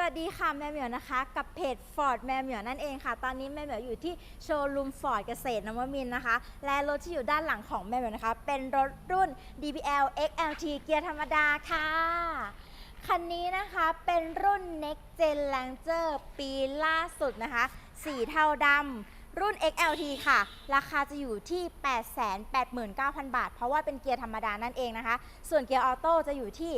สวัสดีค่ะแม่เหมียวนะคะกับเพจ Ford แม่เหมียวนั่นเองค่ะ ตอนนี้แม่เหมียวอยู่ที่โชว์รูม Ford เกษตรนวมินนะคะ และรถที่อยู่ด้านหลังของแม่เหมียวนะคะ เป็นรถรุ่น DBL XLT เกียร์ธรรมดาค่ะ คันนี้นะคะเป็นรุ่น Next Gen Ranger ปีล่าสุดนะคะ สีเทาดำ รุ่น XLT ค่ะ ราคาจะอยู่ที่ 889,000 บาท เพราะว่าเป็นเกียร์ธรรมดานั่นเองนะคะ ส่วนเกียร์ออโต้จะอยู่ที่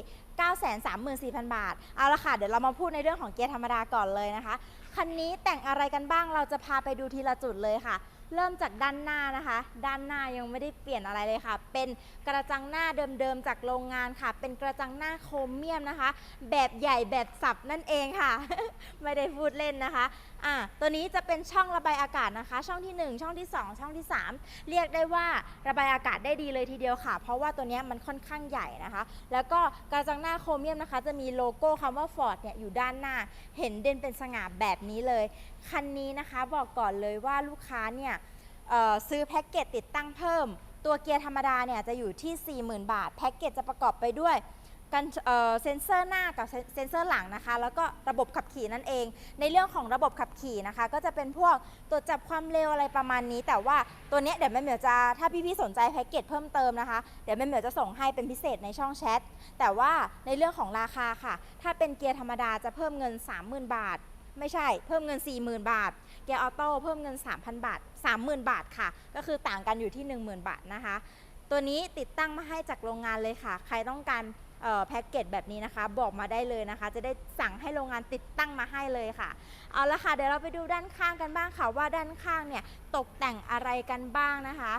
934,000 บาท เอาละค่ะ เดี๋ยวเรามาพูดในเรื่องของเกียร์ธรรมดาก่อนเลยนะคะ คันนี้แต่งอะไรกันบ้าง เราจะพาไปดูทีละจุดเลยค่ะ เริ่มจากด้านหน้านะคะ ด้านหน้ายังไม่ได้เปลี่ยนอะไรเลยค่ะ เป็นกระจังหน้าเดิมๆจากโรงงานค่ะ เป็นกระจังหน้าโครเมียมนะคะ แบบใหญ่แบบสับนั่นเองค่ะ ไม่ได้พูดเล่นนะคะอ่าตัวนี้จะเป็นช่องระบายอากาศนะคะ ช่องที่ 1 ช่องที่ 2 ช่องที่ 3 เรียกได้ว่าระบายอากาศได้ดีเลยทีเดียวค่ะ เพราะว่าตัวนี้มันค่อนข้างใหญ่นะคะ แล้วก็กระจังหน้าโครเมียมนะคะ จะมีโลโก้คำว่า Ford เนี่ยอยู่ด้านหน้า เห็นเด่นเป็นสง่าแบบนี้เลย คันนี้นะคะบอกก่อนเลยว่าลูกค้าเนี่ย ซื้อแพ็กเกจติดตั้งเพิ่ม ตัวเกียร์ธรรมดาเนี่ยจะอยู่ที่ 40,000 บาท แพ็กเกจจะประกอบไปด้วยกันเซ็นเซอร์หน้ากับเซนเซ็นเซอร์หลังนะคะ แล้วก็ระบบขับขี่นั่นเอง ในเรื่องของระบบขับขี่นะคะ ก็จะเป็นพวกตรวจจับความเร็วอะไรประมาณนี้ แต่ว่าตัวเนี้ยเดี๋ยวแม่เหมียวจะถ้าพี่ๆสนใจแพ็กเกจเพิ่มเติมนะคะ เดี๋ยวแม่เหมียวจะส่งให้เป็นพิเศษในช่องแชทแต่ว่าในเรื่องของราคาค่ะ ถ้าเป็นเกียร์ธรรมดาจะเพิ่มเงิน 30,000 บาท ไม่ใช่เพิ่มเงิน 40,000 บาท เกียร์ออโต้เพิ่มเงิน 3,000 บาท 30,000 บาทค่ะ ก็คือต่างกันอยู่ที่ 10,000 บาทนะคะ ตัวนี้ติดตั้งมาให้จากโรงงานเลยค่ะ ใครต้องการแพ็กเกจแบบนี้นะคะ บอกมาได้เลยนะคะ จะได้สั่งให้โรงงานติดตั้งมาให้เลยค่ะ เอาละค่ะ เดี๋ยวเราไปดูด้านข้างกันบ้างค่ะว่าด้านข้างเนี่ยตกแต่งอะไรกันบ้างนะคะ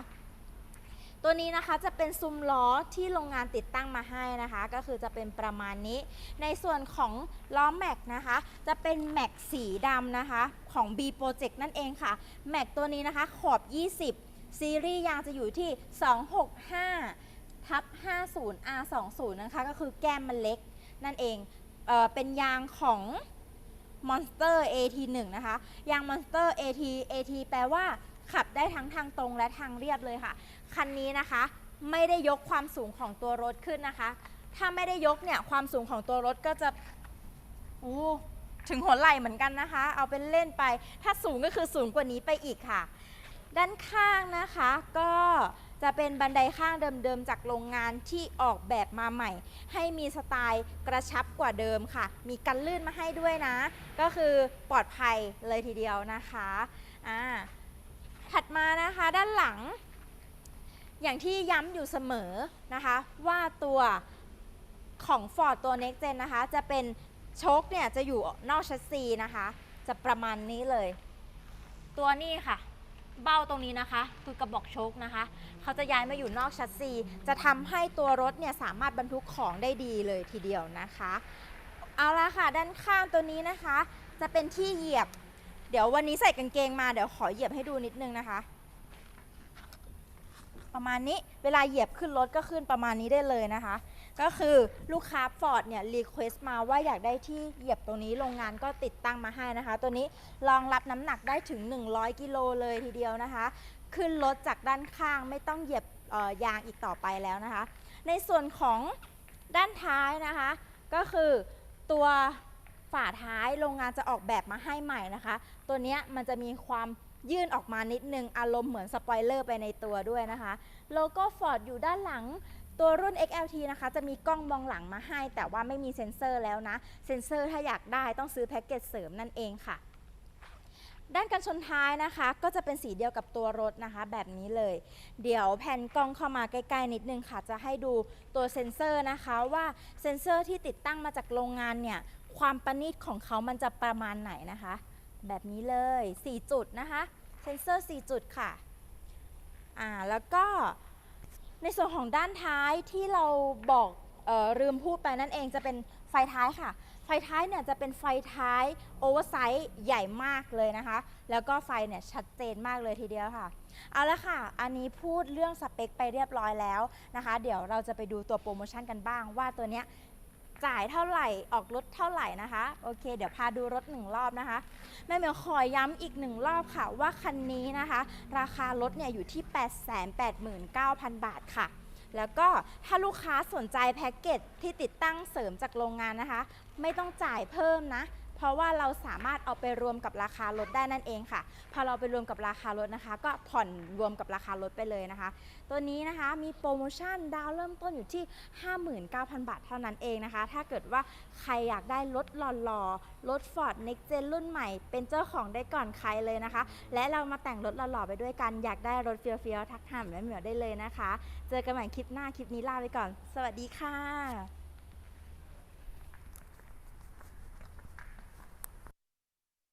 ตัวนี้นะคะจะเป็นซุ้มล้อที่โรงงานติดตั้งมาให้นะคะ ก็คือจะเป็นประมาณนี้ ในส่วนของล้อแม็กนะคะ จะเป็นแม็กสีดำนะคะของ B Project นั่นเองค่ะแม็กตัวนี้นะคะขอบ 20 ซีรีส์ยางจะอยู่ที่ 265ทับ50 R20 นะคะ ก็คือแก้มมันเล็กนั่นเองเออเป็นยางของ Monster AT1 นะคะ ยาง Monster AT AT แปลว่า ขับได้ทั้งทางตรงและทางเรียบเลยค่ะ คันนี้นะคะ ไม่ได้ยกความสูงของตัวรถขึ้นนะคะ ถ้าไม่ได้ยกเนี่ยความสูงของตัวรถก็จะโอ้ถึงหัวไหล่เหมือนกันนะคะ เอาเป็นเล่นไป ถ้าสูงก็คือสูงกว่านี้ไปอีกค่ะ ด้านข้างนะคะก็จะเป็นบันไดข้างเดิมๆ จากโรงงานที่ออกแบบมาใหม่ ให้มีสไตล์กระชับกว่าเดิมค่ะ มีกันลื่นมาให้ด้วยนะ ก็คือปลอดภัยเลยทีเดียวนะคะอ่า ถัดมานะคะด้านหลัง อย่างที่ย้ำอยู่เสมอนะคะว่าตัวของ Ford ตัว Next Gen นะคะ จะเป็นโชคเนี่ยจะอยู่นอกชัสซีนะคะ จะประมาณนี้เลย ตัวนี้ค่ะ เบ้าตรงนี้นะคะ คือกระบอกโชคนะคะ เขาจะย้ายมาอยู่นอกชัสซี จะทำให้ตัวรถเนี่ยสามารถบรรทุกของได้ดีเลยทีเดียวนะคะ เอาละค่ะ ด้านข้างตัวนี้นะคะ จะเป็นที่เหยียบ เดี๋ยววันนี้ใส่กางเกงมาเดี๋ยวขอเหยียบให้ดูนิดนึงนะคะ ประมาณนี้เวลาเหยียบขึ้นรถก็ขึ้นประมาณนี้ได้เลยนะคะ ก็คือลูกค้า Ford เนี่ยรีเควสต์มาว่าอยากได้ที่เหยียบตรงนี้โรงงานก็ติดตั้งมาให้นะคะ ตัวนี้รองรับน้ำหนักได้ถึง 100 กิโลเลยทีเดียวนะคะ ขึ้นรถจากด้านข้างไม่ต้องเหยียบออยางอีกต่อไปแล้วนะคะ ในส่วนของด้านท้ายนะคะ ก็คือตัว ฝาท้ายโรงงานจะออกแบบมาให้ใหม่นะคะ ตัวนี้มันจะมีความยื่นออกมานิดนึง อารมณ์เหมือนสปอยเลอร์ไปในตัวด้วยนะคะ โลโก้ Ford อยู่ด้านหลังตัวรุ่น XLT นะคะ จะมีกล้องมองหลังมาให้ แต่ว่าไม่มีเซ็นเซอร์แล้วนะ เซ็นเซอร์ถ้าอยากได้ต้องซื้อแพ็กเกจเสริมนั่นเองค่ะ ด้านกันชนท้ายนะคะ ก็จะเป็นสีเดียวกับตัวรถนะคะ แบบนี้เลย เดี๋ยวแผ่นกล้องเข้ามาใกล้ๆนิดนึงค่ะ จะให้ดูตัวเซ็นเซอร์นะคะว่าเซ็นเซอร์ที่ติดตั้งมาจากโรงงานเนี่ย ความประณีตของเขามันจะประมาณไหนนะคะ แบบนี้เลย 4 จุดนะคะเซนเซอร์ 4 จุดค่ะอ่าแล้วก็ในส่วนของด้านท้ายที่เราบอกออลืมพูดไปนั่นเองจะเป็นไฟท้ายค่ะ ไฟท้ายเนี่ยจะเป็นไฟท้ายโอเวอร์ไซส์ใหญ่มากเลยนะคะ แล้วก็ไฟเนี่ยชัดเจนมากเลยทีเดียวค่ะ เอาละค่ะ อันนี้พูดเรื่องสเปคไปเรียบร้อยแล้วนะคะ เดี๋ยวเราจะไปดูตัวโปรโมชั่นกันบ้างว่าตัวเนี้ย จ่ายเท่าไหร่ออกรถเท่าไหร่นะคะโอเค เดี๋ยวพาดูรถหนึ่งรอบนะคะแม่เมียวขอย้ำอีกหนึ่งรอบค่ะว่าคันนี้นะคะ ราคารถเนี่ยอยู่ที่ 889,000 บาทค่ะ แล้วก็ถ้าลูกค้าสนใจแพ็กเกจที่ติดตั้งเสริมจากโรงงานนะคะ ไม่ต้องจ่ายเพิ่มนะ ราะว่าเราสามารถเอาไปรวมกับราคารถได้นั่นเองค่ะ พอเราไปรวมกับราคารถนะคะ ก็ผ่อนรวมกับราคารถไปเลยนะคะ ตัวนี้นะคะมีโปรโมชั่นดาวเริ่มต้นอยู่ที่ 59,000 บาทเท่านั้นเองนะคะ ถ้าเกิดว่าใครอยากได้รถหล่อๆ รถ Ford Next Gen รุ่นใหม่ เป็นเจ้าของได้ก่อนใครเลยนะคะ และเรามาแต่งรถหล่อๆไปด้วยกันอยากได้รถเฟี้ยวๆทักหาแม่เหมียวได้เลยนะคะ เจอกันใหม่คลิปหน้าคลิปนี้ลาไปก่อน สวัสดีค่ะ